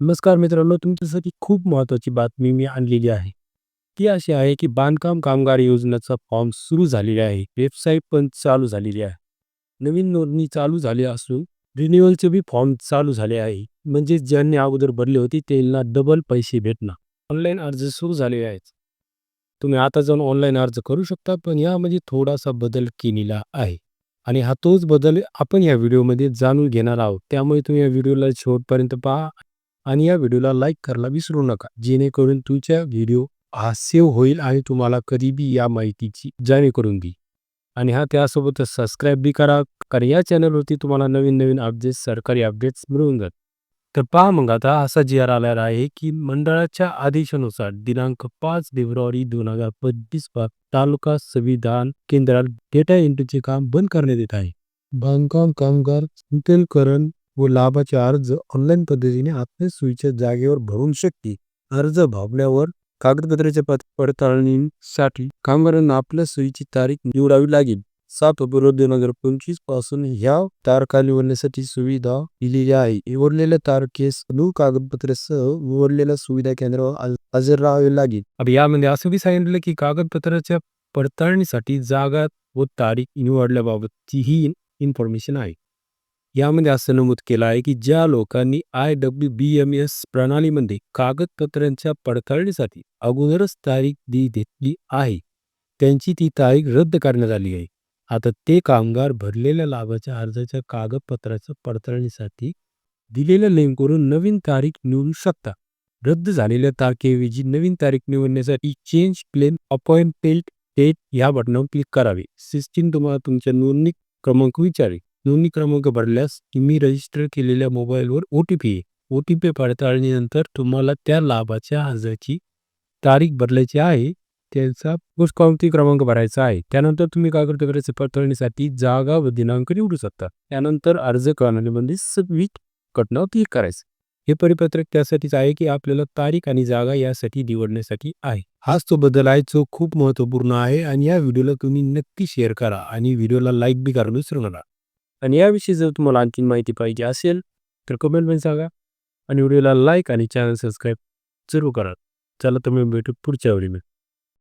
नमस्कार मित्रांनो तुमच्यासाठी खूप महत्त्वाची बातमी मी आणलेली आहे. ती अशी आहे की बांधकाम कामगार योजनेचा फॉर्म सुरू झालेले आहे. वेबसाईट पण चालू झालेली आहे. नवीन नोंदणी चालू झाली असून रिन्युअलचे बी फॉर्म चालू झाले आहे. म्हणजे ज्यांनी अगोदर भरले होते त्यांना डबल पैसे भेटणार. ऑनलाईन अर्ज सुरू झालेले आहेत. तुम्ही आता जाऊन ऑनलाईन अर्ज करू शकता पण यामध्ये थोडासा बदल केलेला आहे. आणि हा तोच बदल आपण या व्हिडिओमध्ये जाणून घेणार आहोत. त्यामुळे तुम्ही या व्हिडिओला शेवटपर्यंत पहा. आणि या व्हिडिओला लाईक करायला विसरू नका. जेणेकरून तुमच्या व्हिडिओ हा सेव्ह होईल आणि तुम्हाला कधीबी या माहितीची जाणीव करून देईल. आणि हा त्यासोबतच सबस्क्राईब बी करा कारण या चॅनलवरती तुम्हाला नवीन नवीन अपडेट्स सरकारी अपडेट्स मिळून जात तर पहा मग आता असा जी आर आलेला आहे की मंडळाच्या आदेशानुसार दिनांक पाच फेब्रुवारी दोन हजार पंचवीस तालुका संविधान केंद्रात डेटा एंट्रीचे काम बंद करण्यात येत आहे. बांधकाम कामगार नूतनीकरण व लाभाचे अर्ज ऑनलाईन पद्धतीने आपल्या सोयीच्या जागेवर भरून शकते. अर्ज भरल्यावर कागदपत्राच्या पडताळणीसाठी कामगारांना आपल्या सोयीची तारीख निवडावी लागेल. सात फेब्रुवारी दोन हजार पंचवीसपासून ह्या तारखा निवडण्यासाठी सुविधा दिलेली आहे. निवडलेल्या तारखेस अनु कागदपत्रासह निवडलेल्या सुविधा केंद्रावर हजर राहावे लागेल. अब यामध्ये असं बी सांगितलं की कागदपत्राच्या पडताळणीसाठी जागा व तारीख निवडल्याबाबतची ही इन्फॉर्मेशन आहे. यामध्ये असं नमूद केलं आहे की ज्या लोकांनी I W B M S प्रणालीमध्ये कागदपत्रांच्या पडताळणीसाठी अगोदरच तारीख दी घेतली आहे त्यांची ती तारीख रद्द करण्यात आली आहे. आता ते कामगार भरलेल्या लाभाच्या अर्जाच्या कागदपत्राच्या पडताळणीसाठी दिलेल्या लिंकवरून नवीन तारीख निवडू शकता. रद्द झालेल्या तारखेऐवजी नवीन तारीख निवडण्यासाठी चेंज क्लेम अपॉइंटमेंट डेट या बटनावर क्लिक करावे. सिस्टीम तुम्हाला तुमच्या नोंदणी क्रमांक विचारेल. नोंदणी क्रमांक भरल्यास तुम्ही रजिस्टर केलेल्या मोबाईलवर O T P O T P पडताळणीनंतर तुम्हाला त्या लाभाच्या अर्जाची तारीख बदलायची आहे. त्याचा पावती क्रमांक भरायचा आहे. त्यानंतर तुम्ही कागदपत्राच्या पडताळणीसाठी जागा व दिनांक निवडू शकता. त्यानंतर अर्ज प्रणालीमध्ये सबमिट बटनावर क्लिक करायचं. हे परिपत्रक त्यासाठीच आहे की आपल्याला तारीख आणि जागा यासाठी निवडण्यासाठी आहे. हाच तो बदल आहे जो खूप महत्त्वपूर्ण आहे आणि या व्हिडिओला तुम्ही नक्की शेअर करा आणि व्हिडिओला लाईक बी करा विसरू नका. आणि याविषयी जर तुम्हाला आणखी माहिती पाहिजे असेल तर कमेंटमध्ये सांगा आणि व्हिडिओला लाईक आणि चॅनल सबस्क्राईब जरूर करा. चला तुम्ही भेटू पुढच्या वेळी.